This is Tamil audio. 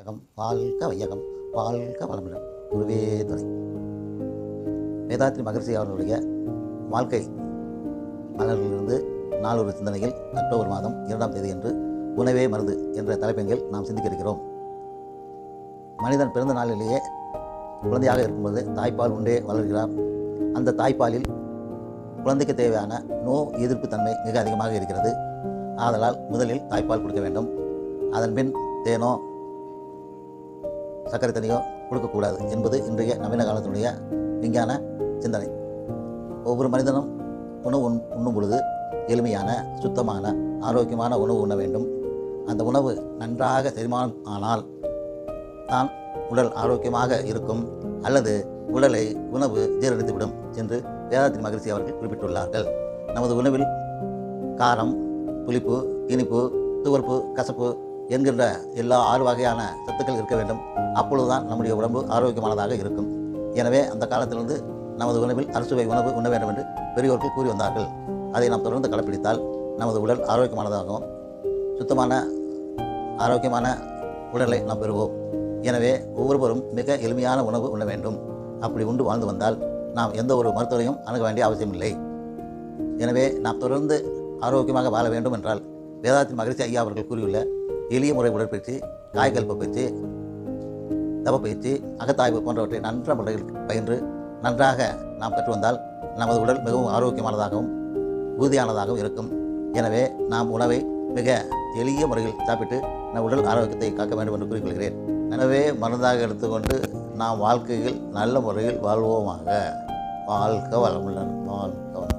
வையகம் வாழ்க வையகம் வாழ்க வளமுடன். குருவே துணை. வேதாத்ரி மகர்ஷி அவர்களுடைய வாழ்க்கை மலர்களிலிருந்து நாளொரு சிந்தனையில் அக்டோபர் மாதம் இரண்டாம் தேதி என்று உணவே மருந்து என்ற தலைப்பின்கள் நாம் சிந்திக்க இருக்கிறோம் மனிதன் பிறந்த நாளிலேயே குழந்தையாக இருக்கும்போது தாய்ப்பால் உண்டே வளர்கிறார். அந்த தாய்ப்பாலில் குழந்தைக்கு தேவையான நோ எதிர்ப்பு தன்மை மிக அதிகமாக இருக்கிறது. ஆதலால் முதலில் தாய்ப்பால் கொடுக்க வேண்டும். அதன் பின் தேனோ சர்க்கரை தண்ணியோ கொடுக்கக்கூடாது என்பது இன்றைய நவீன காலத்தினுடைய விஞ்ஞான சிந்தனை. ஒவ்வொரு மனிதனும் உணவு உண் உண்ணும் பொழுது எளிமையான சுத்தமான ஆரோக்கியமான உணவு உண்ண வேண்டும். அந்த உணவு நன்றாக செரிமானம் ஆனால் தான் உடல் ஆரோக்கியமாக இருக்கும் அல்லது உடலை உணவு ஜீரணித்துவிடும் என்று வேதாத்தின் மகிழ்ச்சி அவர்கள் குறிப்பிட்டுள்ளார்கள். நமது உணவில் காரம் புளிப்பு இனிப்பு துவர்ப்பு கசப்பு என்கின்ற எல்லா ஆறு வகையான சத்துக்கள் இருக்க வேண்டும். அப்பொழுதுதான் நம்முடைய உடம்பு ஆரோக்கியமானதாக இருக்கும். எனவே அந்த காலத்திலிருந்து நமது உணவில் அறுசுவை உணவு உண்ண வேண்டும் என்று பெரியோர்கள் கூறி வந்தார்கள். அதை நாம் தொடர்ந்து கடைப்பிடித்தால் நமது உடல் ஆரோக்கியமானதாகவும் சுத்தமான ஆரோக்கியமான உடலை நாம் பெறுவோம். எனவே ஒவ்வொருவரும் மிக எளிமையான உணவு உண்ண வேண்டும். அப்படி உண்டு வாழ்ந்து வந்தால் நாம் எந்த ஒரு மருத்துவரையும் அணுக வேண்டிய அவசியமில்லை. எனவே நாம் தொடர்ந்து ஆரோக்கியமாக வாழ வேண்டும் என்றால் வேதாத்திரி மகிழ்ச்சி ஐயா அவர்கள் கூறியுள்ள எளிய முறை உடற்பயிற்சி காய்கல்ப பயிற்சி தவப்பயிற்சி அகத்தாய்வு போன்றவற்றை நன்ற முறையில் பயின்று நன்றாக நாம் கற்று வந்தால் நமது உடல் மிகவும் ஆரோக்கியமானதாகவும் உறுதியானதாகவும் இருக்கும். எனவே நாம் உணவை மிக எளிய முறையில் சாப்பிட்டு நம் உடல் ஆரோக்கியத்தை காக்க வேண்டும் என்று கூறிக்கொள்கிறேன். எனவே மருந்தாக எடுத்துக்கொண்டு நாம் வாழ்க்கையில் நல்ல முறையில் வாழ்வோமாக. வாழ்க வளமுடன் வாழ்க